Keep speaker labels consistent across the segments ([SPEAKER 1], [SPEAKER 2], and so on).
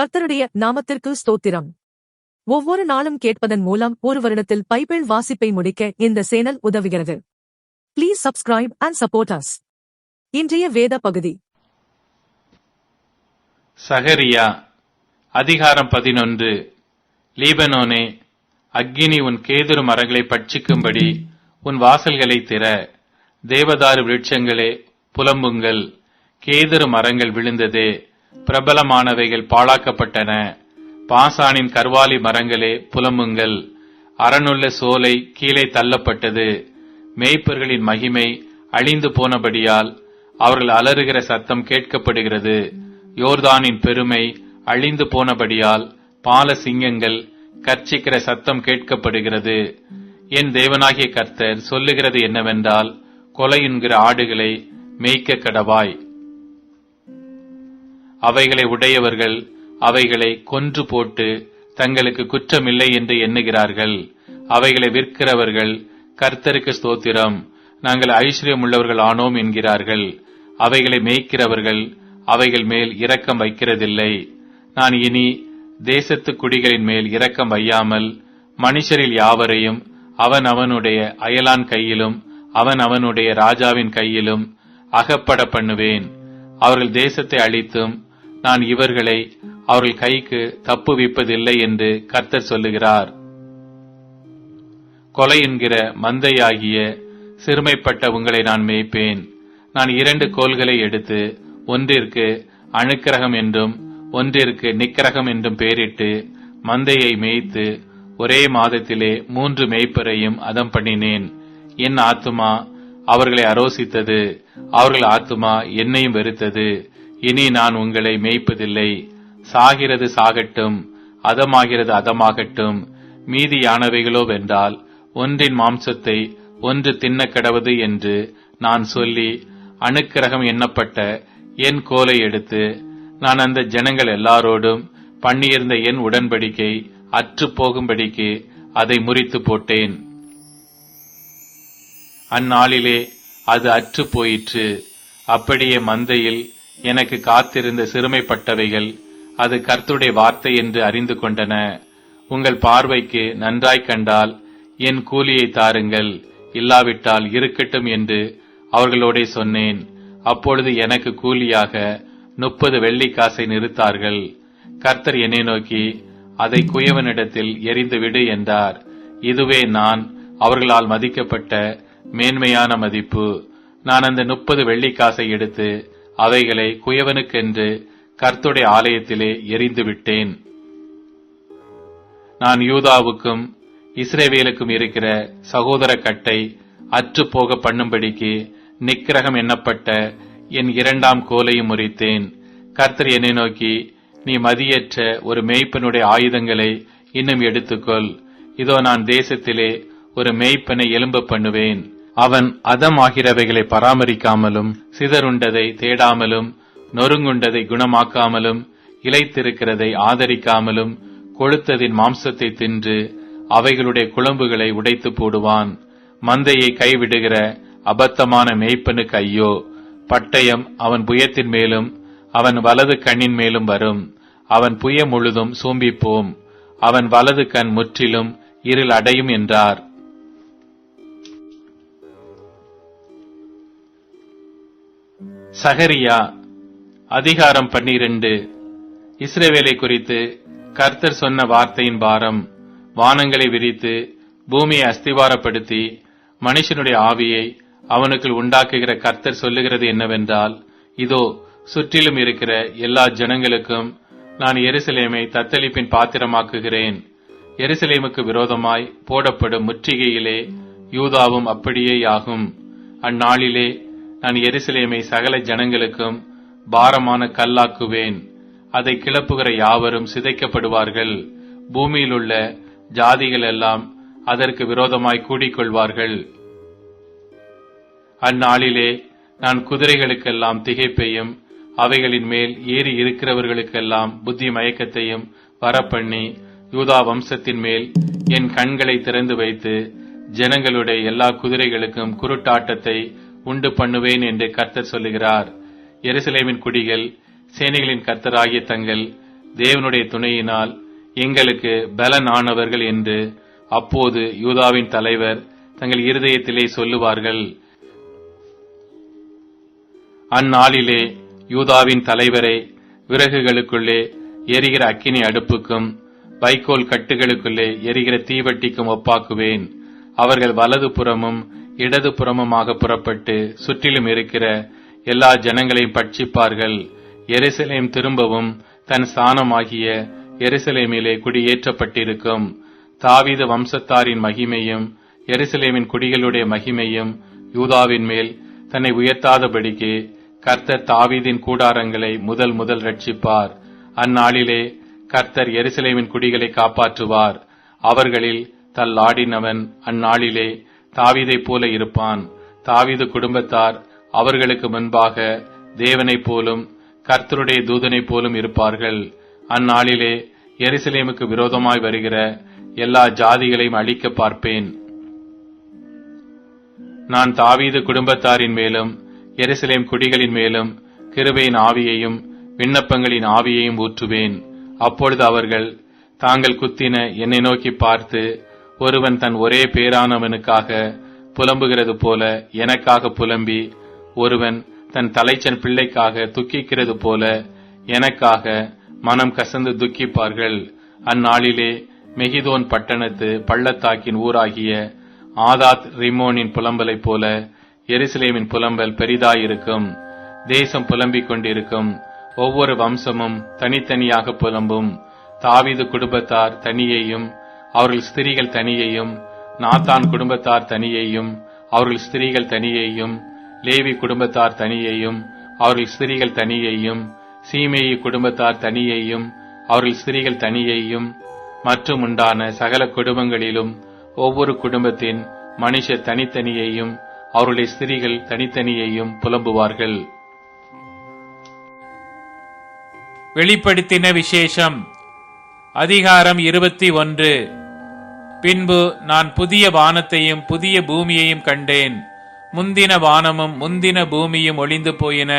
[SPEAKER 1] கர்த்தருடைய நாமத்திற்கு ஸ்தோத்திரம். ஒவ்வொரு நாளும் கேட்பதன் மூலம் ஒரு வருடத்தில் பைபிள் வாசிப்பை முடிக்க இந்த சேனல் உதவுகிறது. Please subscribe and support us இன்றைய வேத பகுதி.
[SPEAKER 2] சகரியா அதிகாரம் பதினொன்று. லீபனோனே அக்கினி உன் கேதுரு மரங்களை பட்சிக்கும்படி உன் வாசல்களை திற. தேவதாரு விருட்சங்களே புலம்புங்கள். கேதுரு மரங்கள் விழுந்ததே. பிரபலமானவைகள் பாழாக்கப்பட்டன. பாசானின் கர்வாலி மரங்களே புலம்புங்கள். அரணுள்ள சோலை கீழே தள்ளப்பட்டது. மேய்ப்பர்களின் மகிமை அழிந்து போனபடியால் அவர்கள் அலறுகிற சத்தம் கேட்கப்படுகிறது. யோர்தானின் பெருமை அழிந்து போனபடியால் பால சிங்கங்கள் கர்ச்சிக்கிற சத்தம் கேட்கப்படுகிறது. என் தேவனாகிய கர்த்தர் சொல்லுகிறது என்னவென்றால் கொலை என்கிற ஆடுகளை மேய்க்க கடவாய். அவைகளை உடையவர்கள் அவைகளை கொன்று போட்டு தங்களுக்கு குற்றமில்லை என்று எண்ணுகிறார்கள். அவைகளை விற்கிறவர்கள் கர்த்தருக்கு ஸ்தோத்திரம் நாங்கள் ஐஸ்வர்யம் உள்ளவர்கள் ஆனோம் என்கிறார்கள். அவைகளை மேய்க்கிறவர்கள் அவைகள் மேல் இரக்கம் வைக்கிறதில்லை. நான் இனி தேசத்து குடிகளின் மேல் இரக்கம் வையாமல் மனுஷரில் யாவரையும் அவன் அவனுடைய அயலான் கையிலும் அவன் அவனுடைய ராஜாவின் கையிலும் அகப்பட பண்ணுவேன். அவர்கள் தேசத்தை அழித்தும் நான் இவர்களை அவர்கள் கைக்கு தப்புவிப்பதில்லை என்று கர்த்தர் சொல்லுகிறார். கொலை என்கிற மந்தையாகிய சிறுமைப்பட்ட உங்களை நான் மேய்ப்பேன். நான் இரண்டு கோல்களை எடுத்து ஒன்றிற்கு அணுக்கிரகம் என்றும் ஒன்றிற்கு நிக்கிரகம் என்றும் பெயரிட்டு மந்தையை மேய்த்து ஒரே மாதத்திலே மூன்று மேய்ப்பரையும் அதம் பண்ணினேன். என் ஆத்துமா அவர்களை அரோசித்தது. அவர்கள் ஆத்துமா என்னையும் வெறுத்தது. இனி நான் உங்களை மேய்ப்பதில்லை. சாகிறது சாகட்டும் அதமாகிறது அதமாகட்டும். மீதியானவைகளோ வென்றால் ஒன்றின் மாம்சத்தை ஒன்று தின்ன கடவது என்று நான் சொல்லி அணுக்கிரகம் எண்ணப்பட்ட என் கோலை எடுத்து நான் அந்த ஜனங்கள் எல்லாரோடும் பண்ணியிருந்த என் உடன்படிக்கை அற்று போகும்படிக்கு அதை முறித்து போட்டேன். அந்நாளிலே அது அற்று போயிற்று. அப்படியே மந்தையில் எனக்கு காத்திருந்த சிறுமைப்பட்டவைகள் அது கர்த்துடைய வார்த்தை என்று அறிந்து கொண்டன. உங்கள் பார்வைக்கு நன்றாய் கண்டால் என் கூலியை தாருங்கள். இல்லாவிட்டால் இருக்கட்டும் என்று அவர்களோடே சொன்னேன். அப்பொழுது எனக்கு கூலியாக முப்பது வெள்ளிக்காசை நிறுத்தார்கள். கர்த்தர் என்னை நோக்கி அதை குயவனிடத்தில் எரிந்து விடு என்றார். இதுவே நான் அவர்களால் மதிக்கப்பட்ட மேன்மையான மதிப்பு. நான் அந்த முப்பது வெள்ளிக்காசை எடுத்து அவைகளை குயவனுக்கென்று கர்த்துடைய ஆலயத்திலே எரிந்துவிட்டேன் நான் யூதாவுக்கும் இஸ்ரேவேலுக்கும் இருக்கிற சகோதர கட்டை அற்றுப்போக பண்ணும்படிக்கு நிக்கிரகம் எண்ணப்பட்ட என் இரண்டாம் கோலையும் முறித்தேன். கர்த்தர் என்னை நோக்கி நீ மதியற்ற ஒரு மேய்ப்பனுடைய ஆயுதங்களை இன்னும் எடுத்துக்கொள். இதோ நான் தேசத்திலே ஒரு மேய்ப்பனை எலும்ப பண்ணுவேன். அவன் அதம் ஆகிறவைகளை பராமரிக்காமலும் சிதறுண்டதை தேடாமலும் நொறுங்குண்டதை குணமாக்காமலும் இலைத்திருக்கிறதை ஆதரிக்காமலும் கொழுத்ததின் மாம்சத்தை தின்று அவைகளுடைய குழம்புகளை உடைத்து போடுவான். மந்தையை கைவிடுகிற அபத்தமான மேய்ப்பனுக்கு ஐயோ பட்டயம் அவன் புயத்தின் மேலும் அவன் வலது கண்ணின் மேலும் வரும். அவன் புய முழுதும் சூம்பிப்போம். அவன் வலது கண் முற்றிலும் இருள் அடையும் என்றார். சகரியா அதிகாரம் பன்னிரண்டு. இஸ்ரேவேலை குறித்து கர்த்தர் சொன்ன வார்த்தையின் பாரம் வானங்களை விரித்து பூமியை அஸ்திவாரப்படுத்தி மனுஷனுடைய ஆவியை அவனுக்குள் உண்டாக்குகிற கர்த்தர் சொல்லுகிறது என்னவென்றால் இதோ சுற்றிலும் இருக்கிற எல்லா ஜனங்களுக்கும் நான் எருசலேமை தத்தளிப்பின் பாத்திரமாக்குகிறேன். எருசலேமுக்கு விரோதமாய் போடப்படும் முற்றுகையிலே யூதாவும் அப்படியேயாகும். அந்நாளிலே நான் எருசலேமை சகல ஜனங்களுக்கும் பாரமான கல்லாக்குவேன். அதை கிளப்புகிற யாவரும் சிதைக்கப்படுவார்கள். பூமியிலுள்ள ஜாதிகள் எல்லாம் அதற்கு விரோதமாய் கூடிக்கொள்வார்கள். அந்நாளிலே நான் குதிரைகளுக்கெல்லாம் திகைப்பையும் அவைகளின் மேல் ஏறி இருக்கிறவர்களுக்கெல்லாம் புத்தி மயக்கத்தையும் வரப்பண்ணி யூதா வம்சத்தின் மேல் என் கண்களை திறந்து வைத்து ஜனங்களுடைய எல்லா குதிரைகளுக்கும் குருட்டாட்டத்தை உண்டு பண்ணுவேன் என்று கர்த்தர் சொல்லுகிறார். எருசலேமின் குடிகள் சேனைகளின் கர்த்தராகிய தங்கள்
[SPEAKER 3] தேவனுடைய துணையினால் எங்களுக்கு பலன் ஆனவர்கள் என்று அப்போது யூதாவின் தலைவர் தங்கள் இருதயத்திலே சொல்லுவார்கள். அந்நாளிலே யூதாவின் தலைவரை விறகுகளுக்குள்ளே எரிகிற அக்கினி அடுப்புக்கும் வைக்கோல் கட்டுகளுக்குள்ளே எரிகிற தீவட்டிக்கும் ஒப்பாக்குவேன். அவர்கள் வலது புறமும் இடது புறமுமாக புறப்பட்டு சுற்றிலும் இருக்கிற எல்லா ஜனங்களையும் பட்சிப்பார்கள். எருசலேம் திரும்பவும் தன் ஸ்தானமாகிய எருசலேமிலே குடியேற்றப்பட்டிருக்கும். தாவீத வம்சத்தாரின் மகிமையும் எருசலேமின் குடிகளுடைய மகிமையும் யூதாவின் மேல் தன்னை உயர்த்தாதபடிக்கு கர்த்தர் தாவீதின் கூடாரங்களை முதல் முதல் ரட்சிப்பார். அந்நாளிலே கர்த்தர் எருசலேமின் குடிகளை காப்பாற்றுவார். அவர்களில் தள்ளாடினவன் அந்நாளிலே தாவீதைப் போல இருப்பான். தாவீது குடும்பத்தார் அவர்களுக்கு முன்பாக தேவனைப் போலும் கர்த்தருடைய தூதனைப் போலும் இருப்பார்கள். அந்நாளிலே எருசலேமுக்கு விரோதமாய் வருகிற எல்லா ஜாதிகளையும் அழிக்க பார்ப்பேன். நான் தாவீது குடும்பத்தாரின் மேலும் எருசலேம் குடிகளின் மேலும் கிருபையின் ஆவியையும் விண்ணப்பங்களின் ஆவியையும் ஊற்றுவேன். அப்பொழுது அவர்கள் தாங்கள் குத்தின என்னை நோக்கி பார்த்து ஒருவன் தன் ஒரே பேரானவனுக்காக புலம்புகிறது போல எனக்காக புலம்பி ஒருவன் தன் தலைச்சன் பிள்ளைக்காக துக்கிக்கிறது போல எனக்காக மனம் கசந்து துக்கிப்பார்கள். அந்நாளிலே மெகிதோன் பட்டணத்து பள்ளத்தாக்கின் ஊராகிய ஆதாத் ரிமோனின் புலம்பலைப் போல எருசலேமின் புலம்பல் பெரிதாயிருக்கும். தேசம் புலம்பிக் கொண்டிருக்கும். ஒவ்வொரு வம்சமும் தனித்தனியாக புலம்பும். தாவீது குடும்பத்தார் தனியையும் அவர்கள் ஸ்திரீகள் தனியையும் நாத்தான் குடும்பத்தார் தனியையும் அவர்கள் ஸ்திரீகள் தனியையும் லேவி குடும்பத்தார் தனியையும் அவர்கள் ஸ்திரீகள் தனியையும் சீமேயி குடும்பத்தார் தனியையும் அவர்கள் ஸ்திரீகள் தனியையும் மற்றும் உண்டான சகல குடும்பங்களிலும் ஒவ்வொரு குடும்பத்தின் மனுஷ தனித்தனியையும் அவருடைய ஸ்திரீகள் தனித்தனியையும் புலம்புவார்கள்.
[SPEAKER 2] வெளிப்படுத்தின விசேஷம். அதிகாரம் இருபத்தி ஒன்று. பின்பு நான் புதிய வானத்தையும் புதிய பூமியையும் கண்டேன். முந்தின வானமும் முந்தின பூமியும் ஒளிந்து போயின.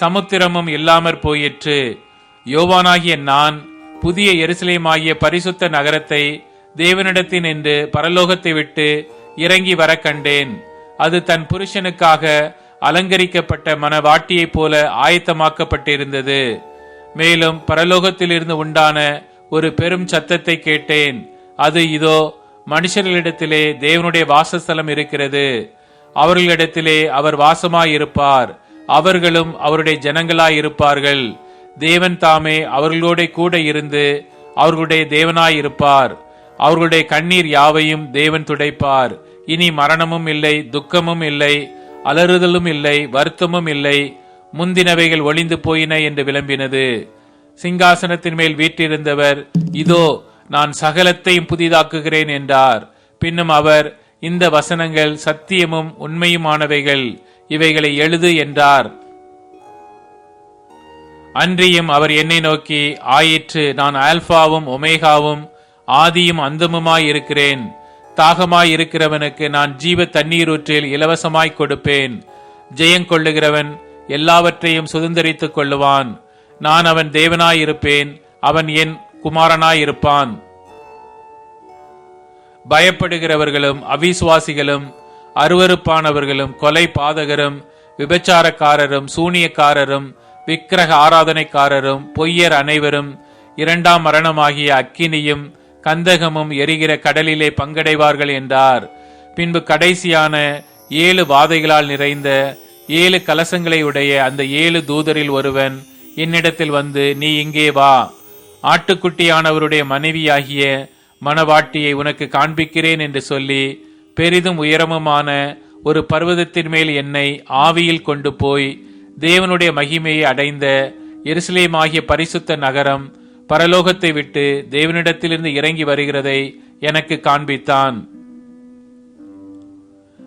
[SPEAKER 2] சமுத்திரமும் இல்லாமற் போயிற்று. யோவானாகிய நான் புதிய எருசலேமாகிய பரிசுத்த நகரத்தை தேவனிடத்தின் என்று பரலோகத்தை விட்டு இறங்கி வர கண்டேன். அது தன் புருஷனுக்காக அலங்கரிக்கப்பட்ட மனவாட்டியைப் போல ஆயத்தமாக்கப்பட்டிருந்தது. மேலும் பரலோகத்திலிருந்து உண்டான ஒரு பெரும் சத்தத்தை கேட்டேன். அது இதோ மனுஷர்களிடத்திலே தேவனுடைய வாசஸ்தலம் இருக்கிறது. அவர்களிடத்திலே அவர் வாசமாயிருப்பார். அவர்களும் அவருடைய ஜனங்களாயிருப்பார்கள். தேவன் தாமே அவர்களோட கூட இருந்து அவர்களுடைய தேவனாயிருப்பார். அவர்களுடைய கண்ணீர் யாவையும் தேவன் துடைப்பார். இனி மரணமும் இல்லை துக்கமும் இல்லை அலறுதலும் இல்லை வருத்தமும் இல்லை. முந்தினவைகள் ஒளிந்து போயின என்று விளம்பினது. சிங்காசனத்தின் மேல் வீற்றிருந்தவர் இதோ நான் சகலத்தையும் புதிதாக்குகிறேன் என்றார். பின்னும் அவர் இந்த வசனங்கள் சத்தியமும் உண்மையுமானவைகள் இவைகளை எழுது என்றார். அன்றியும் அவர் என்னை நோக்கி ஆயிற்று நான் ஆல்பாவும் ஒமேகாவும் ஆதியும் அந்தமுமாய் இருக்கிறேன். தாகமாய் இருக்கிறவனுக்கு நான் ஜீவ தண்ணீரூற்றில் இலவசமாய் கொடுப்பேன். ஜெயங்கொள்ளுகிறவன் எல்லாவற்றையும் சுதந்திரித்துக் கொள்ளுவான். நான் அவன் தேவனாயிருப்பேன் அவன் என் குமாரனாயிருப்பான். பயப்படுகிறவர்களும் அவிசுவாசிகளும் அருவருப்பானவர்களும் கொலை பாதகரும் விபச்சாரக்காரரும் சூனியக்காரரும் விக்கிரக ஆராதனைக்காரரும் பொய்யர் அனைவரும் இரண்டாம் மரணமாகிய அக்கினியும் கந்தகமும் எரிகிற கடலிலே பங்கடைவார்கள் என்றார். பின்பு கடைசியான ஏழு வாதைகளால் நிறைந்த ஏழு கலசங்களை உடைய அந்த ஏழு தூதரில் ஒருவன் என்னிடத்தில் வந்து நீ இங்கே வா. ஆட்டுக்குட்டியானவருடைய மனைவியாகிய மணவாட்டியை உனக்கு காண்பிக்கிறேன் என்று சொல்லி பெரிதும் உயரமுமான ஒரு பர்வதத்தின் மேல் என்னை ஆவியில் கொண்டு போய் தேவனுடைய மகிமையை அடைந்த எருசலேமாகிய பரிசுத்த நகரம் பரலோகத்தை விட்டு தேவனிடத்திலிருந்து இறங்கி வருகிறதை எனக்கு காண்பித்தான்.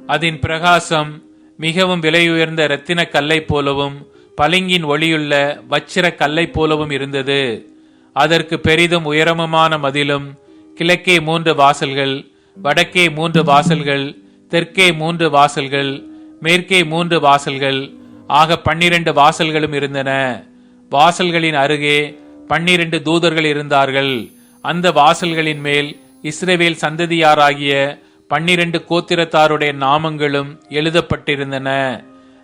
[SPEAKER 2] அதன் பிரகாசம் மிகவும் விலையுயர்ந்த இரத்தின கல்லை போலவும் பளிங்கின் ஒளியுள்ள வச்சிர கல்லை போலவும் இருந்தது. அதற்கு பெரிதும் உயரமுமான மதிலும் கிழக்கே மூன்று வாசல்கள் வடக்கே மூன்று வாசல்கள் தெற்கே மூன்று வாசல்கள் மேற்கே மூன்று வாசல்கள் ஆக பன்னிரண்டு வாசல்களும் இருந்தன. வாசல்களின் அருகே பன்னிரண்டு தூதர்கள் இருந்தார்கள். அந்த வாசல்களின் மேல் இஸ்ரேவேல் சந்ததியாராகிய பன்னிரண்டு கோத்திரத்தாருடைய நாமங்களும் எழுதப்பட்டிருந்தன.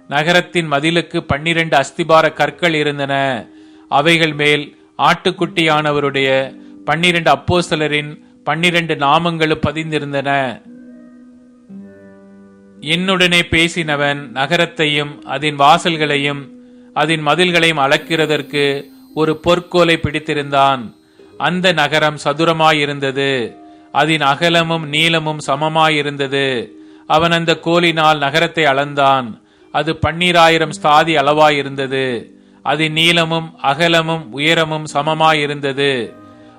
[SPEAKER 2] நகரத்தின் மதிலுக்கு பன்னிரண்டு அஸ்திபார கற்கள் இருந்தன. அவைகள் மேல் ஆட்டுக்குட்டியானவருடைய பன்னிரண்டு அப்போஸ்தலரின் பன்னிரண்டு நாமங்களும் பதிந்திருந்தன. என்னுடனே பேசினவன் நகரத்தையும் அதன் வாசல்களையும் அதன் மதில்களையும் அளக்கிறதற்கு ஒரு பொற்கோலை பிடித்திருந்தான். அந்த நகரம் சதுரமாயிருந்தது. அதன் அகலமும் நீளமும் சமமாயிருந்தது. அவன் அந்த கோலினால் நகரத்தை அளந்தான். அது பன்னீராயிரம் ஸ்தாதி அளவாயிருந்தது. அதன் நீளமும் அகலமும் உயரமும் சமமாயிருந்தது.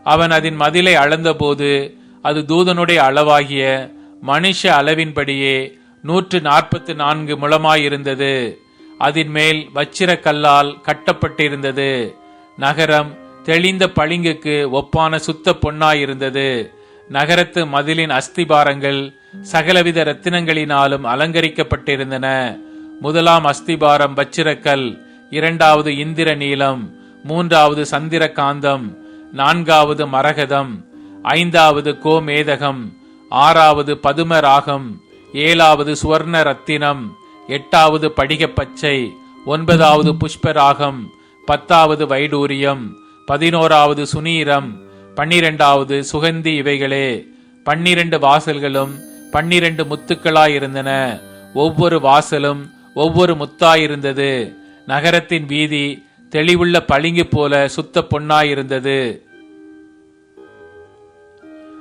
[SPEAKER 2] அவன் அதன் மதிலை அளந்தபோது அது தூதனுடைய அளவாகிய மனுஷ அளவின்படியே நூற்று நாற்பத்து நான்கு முழமாயிருந்தது. அதன் மேல் வச்சிர கல்லால் கட்டப்பட்டிருந்தது. நகரம் தெளிந்த பளிங்குக்கு ஒப்பான சுத்த பொன்னாயிருந்தது. நகரத்து மதிலின் அஸ்திபாரங்கள் சகலவித ரத்தினங்களினாலும் அலங்கரிக்கப்பட்டிருந்தன. முதலாம் அஸ்திபாரம் வச்சிரக்கல் இரண்டாவது இந்திர நீலம் மூன்றாவது சந்திர காந்தம் நான்காவது மரகதம் ஐந்தாவது கோமேதகம் ஆறாவது பதும ராகம் ஏழாவது சுவர்ண ரத்தினம் எட்டாவது படிகப்பச்சை ஒன்பதாவது புஷ்பராகம் பத்தாவது வைடூரியம் பதினோராவது சுனீரம் பன்னிரெண்டாவது சுகந்தி இவைகளே. பன்னிரண்டு வாசல்களும் பன்னிரண்டு முத்துக்களாயிருந்தன. ஒவ்வொரு வாசலும் ஒவ்வொரு முத்தாயிருந்தது. நகரத்தின் வீதி தெளிவுள்ள பளிங்கு போல சுத்த பொன்னாயிருந்தது.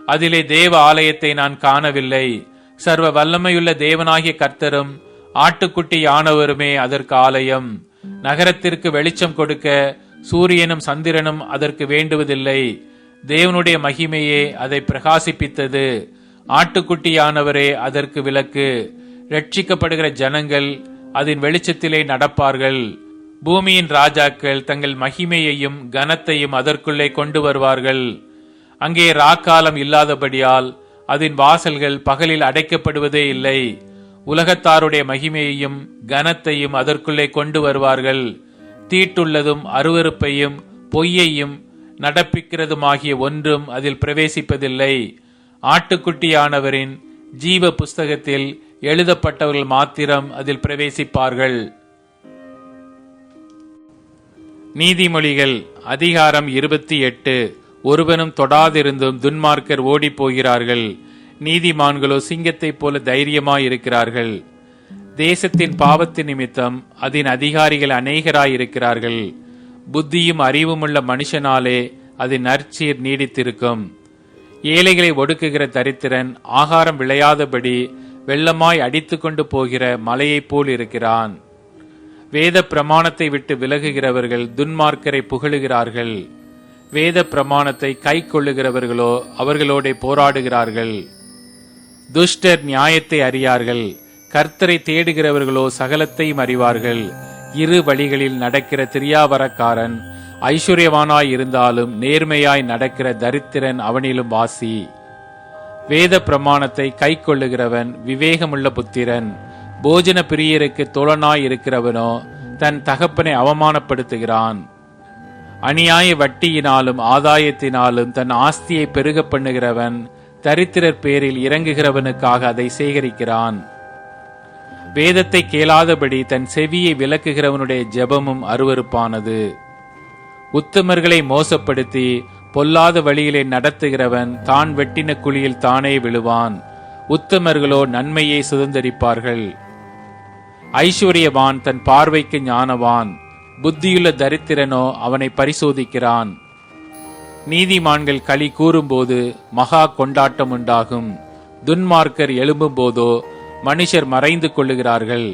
[SPEAKER 2] அதிலே தேவ ஆலயத்தை நான் காணவில்லை. சர்வ வல்லமையுள்ள தேவனாகிய கர்த்தரும் ஆட்டுக்குட்டி யானவருமே அதற்கு ஆலயம். நகரத்திற்கு வெளிச்சம் கொடுக்க சூரியனும் சந்திரனும் அதற்கு வேண்டுவதில்லை. தேவனுடைய மகிமையே அதை பிரகாசிப்பித்தது. ஆட்டுக்குட்டியானவரே அதற்கு விளக்கு. ரட்சிக்கப்படுகிற ஜனங்கள் அதன் வெளிச்சத்திலே நடப்பார்கள். பூமியின் ராஜாக்கள் தங்கள் மகிமையையும் கனத்தையும் அதற்குள்ளே கொண்டு வருவார்கள். அங்கே ராக்காலம் இல்லாதபடியால் அதன் வாசல்கள் பகலில் அடைக்கப்படுவதே இல்லை. உலகத்தாருடைய மகிமையையும் கனத்தையும் அதற்குள்ளே கொண்டு வருவார்கள். தீட்டுள்ளதும் அருவருப்பையும் பொய்யையும் நடப்பிக்கிறதுமாகிய ஒன்றும் அதில் பிரவேசிப்பதில்லை. ஆட்டுக்குட்டியானவரின் ஜீவ புஸ்தகத்தில் எழுதப்பட்டவர்கள் மாத்திரம் அதில் பிரவேசிப்பார்கள். நீதிமொழிகள் அதிகாரம் இருபத்தி எட்டு. ஒருவனும் தொடாதிருந்தும் துன்மார்க்கர் ஓடிப் போகிறார்கள். நீதிமான்களோ சிங்கத்தைப் போல தைரியமாயிருக்கிறார்கள். தேசத்தின் பாவத்தின் நிமித்தம் அதன் அதிகாரிகள் அநேகராயிருக்கிறார்கள். புத்தியும் அறிவுமுள்ள மனுஷனாலே அதன் நற்சீர் நீடித்திருக்கும். ஏழைகளை ஒடுக்குகிற தரித்திரன் ஆகாரம் விளையாதபடி வெள்ளமாய் அடித்துக்கொண்டு போகிற மலையைப் போல் இருக்கிறான். வேத பிரமாணத்தை விட்டு விலகுகிறவர்கள் துன்மார்க்கரை புகழுகிறார்கள். வேத பிரமாணத்தை கை கொள்ளுகிறவர்களோ அவர்களோட போராடுகிறார்கள். துஷ்டர் நியாயத்தை அறியார்கள். கர்த்தரை தேடுகிறவர்களோ சகலத்தையும் அறிவார்கள். இரு வழிகளில் நடக்கிற திரியாவரக்காரன் ஐஸ்வர்யவானாய் இருந்தாலும் நேர்மையாய் நடக்கிற தரித்திரன் அவனிலும் வாசி. வேத பிரமாணத்தை கை கொள்ளுகிறவன் விவேகமுள்ள புத்திரன். போஜன பிரியருக்கு தோழனாய் இருக்கிறவனோ தன் தகப்பனை அவமானப்படுத்துகிறான். அநியாய வட்டியினாலும் ஆதாயத்தினாலும் தன் ஆஸ்தியை பெருக பண்ணுகிறவன் தரித்திரர் பேரில் இறங்குகிறவனுக்காக அதை சேகரிக்கிறான். வேதத்தை கேளாதபடி தன் செவியை விளக்குகிறவனுடைய ஜெபமும் அருவருப்பானது. உத்தமர்களை மோசப்படுத்தி பொல்லாத வழியிலே நடத்துகிறவன் தான் வெட்டின குழியில் தானே விழுவான். உத்தமர்களோ நன்மையை சுதந்தரிப்பார்கள். ஐஸ்வர்யவான் தன் பார்வைக்கு ஞானவான். புத்தியுள்ள தரித்திரனோ அவனை பரிசோதிக்கிறான். நீதிமான்கள் களி கூறும்போது மகா கொண்டாட்டம் உண்டாகும். துன்மார்க்கர் எழும்பும் போதோ மனுஷர் மறைந்து கொள்ளுகிறார்கள்.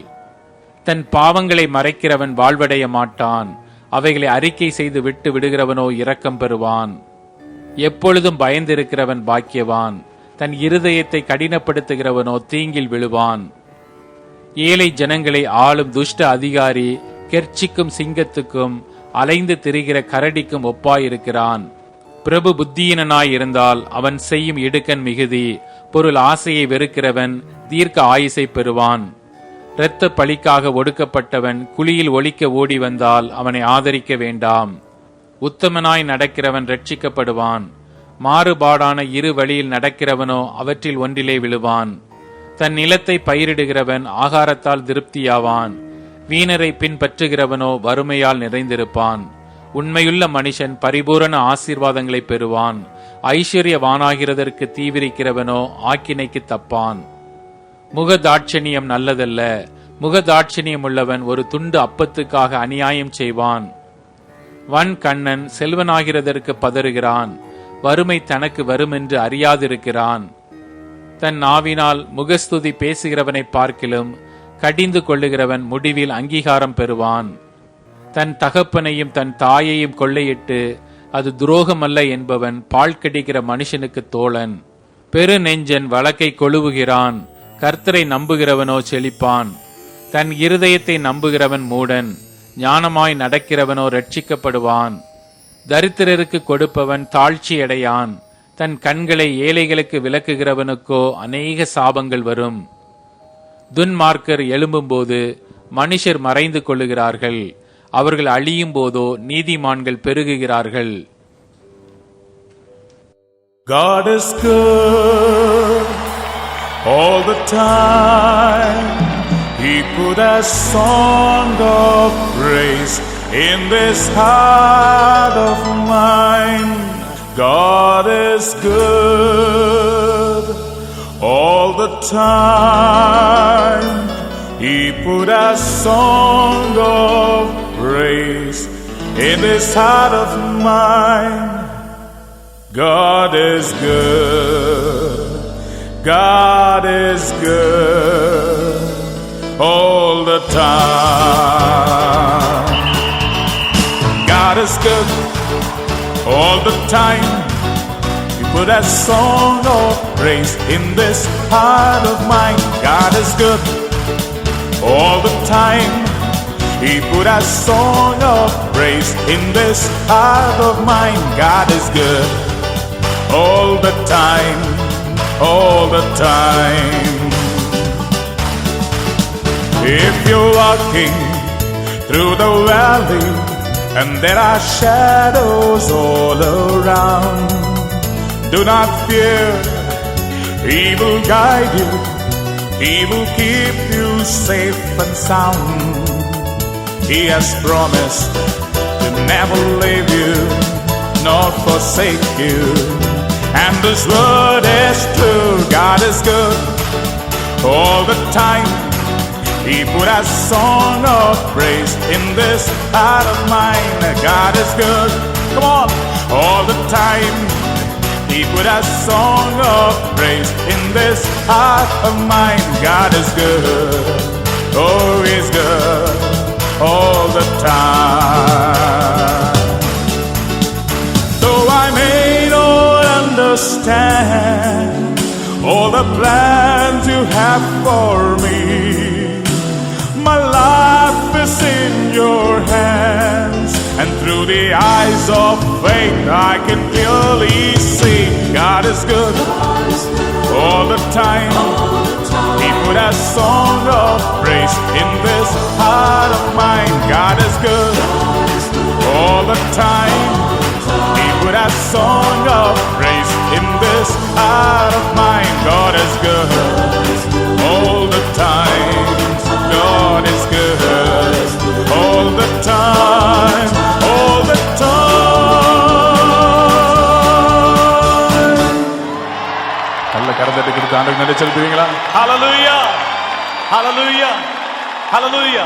[SPEAKER 2] தன் பாவங்களை மறைக்கிறவன் வாழ்வடைய மாட்டான். அவைகளை அறிக்கை செய்து விட்டு விடுகிறவனோ இரக்கம் பெறுவான். எப்பொழுதும் பயந்திருக்கிறவன் பாக்கியவான். தன் இருதயத்தை கடினப்படுத்துகிறவனோ தீங்கில் விழுவான். ஏழை ஜனங்களை ஆளும் துஷ்ட அதிகாரி கெர்ச்சிக்கும் சிங்கத்துக்கும் அலைந்து திரிகிற கரடிக்கும் ஒப்பாயிருக்கிறான். பிரபு புத்தியினனாய் இருந்தால் அவன் செய்யும் இடுக்கன் மிகுதி பொருள் ஆசையை வெறுக்கிறவன் தீர்க்க ஆயுசை பெறுவான். இரத்த பழிக்காக ஒடுக்கப்பட்டவன் குழியில் ஒழிக்க ஓடி வந்தால் அவனை ஆதரிக்க வேண்டாம். உத்தமனாய் நடக்கிறவன் ரட்சிக்கப்படுவான் மாறுபாடான இரு வழியில் நடக்கிறவனோ அவற்றில் ஒன்றிலே விழுவான். தன் நிலத்தை பயிரிடுகிறவன் ஆகாரத்தால் திருப்தியாவான். வீணரை பின்பற்றுகிறவனோ வறுமையால் நிறைந்திருப்பான். உண்மையுள்ள மனுஷன் பரிபூரண ஆசீர்வாதங்களை பெறுவான். ஐஸ்வர்யவானாகிறதற்கு தீவிரிக்கிறவனோ ஆக்கினைக்கு தப்பான். முகதாட்சணியம் நல்லதல்ல. முகதாட்சணியம் உள்ளவன் ஒரு துண்டு அப்பத்துக்காக அநியாயம் செய்வான். வன் கண்ணன் செல்வனாகிறதற்கு பதறுகிறான். வறுமை தனக்கு வருமென்று அறியாதிருக்கிறான். தன் நாவினால் முகஸ்துதி பேசுகிறவனை பார்க்கிலும் கடிந்து கொள்ளுகிறவன் முடிவில் அங்கீகாரம் பெறுவான். தன் தகப்பனையும் தன் தாயையும் கொள்ளையிட்டு அது துரோகமல்ல என்பவன் பால் கடிக்கிற மனுஷனுக்கு தோழன். பெரு நெஞ்சன் வழக்கை கொழுவுகிறான். கர்த்தரை நம்புகிறவனோ செழிப்பான். தன் இருதயத்தை நம்புகிறவன் மூடன் ஞானமாய் நடக்கிறவனோ ரட்சிக்கப்படுவான் தரித்திரருக்கு கொடுப்பவன் தாழ்ச்சியடையான். தன் கண்களை ஏழைகளுக்கு விளக்குகிறவனுக்கோ அநேக சாபங்கள் வரும். துன்மார்க்கர் எழும்பும்போது மனுஷர் மறைந்து கொள்ளுகிறார்கள். அவர்கள் அழியும் போதோ நீதிமான்கள் பெருகுகிறார்கள்.
[SPEAKER 4] God is good. All the time. He put a song of praise in this heart of mine. God is good all the time. He put a song of praise in this heart of mine. God is good. God is good all the time. God is good all the time. You put a song of praise in this heart of mine. God is good all the time. He put a song of praise in this heart of mine. God is good all the time, all the time. If you're walking through the valley and there are shadows all around, do not fear, He will guide you, He will keep you safe and sound. He has promised to never leave you nor forsake you. And this word is true. God is good all the time. He put a song of praise in this heart of mine. God is good. Come on, all the time. He put a song of praise in this heart of mine. God is good. Oh, He's good all the time. Though I may understand all the plans you have for me, my life is in your hands, and through the eyes of faith I can clearly see God is good all the time. He put a song of praise in this heart of mine. God is good all the time. He put a song of praise in this heart of mine. God is good all the time. God is good all the time. All the time. நல்ல கரந்தட்டு கொடுத்து ஆண்டு நிலை செலுத்துவீங்களா ஹalleluya ஹalleluya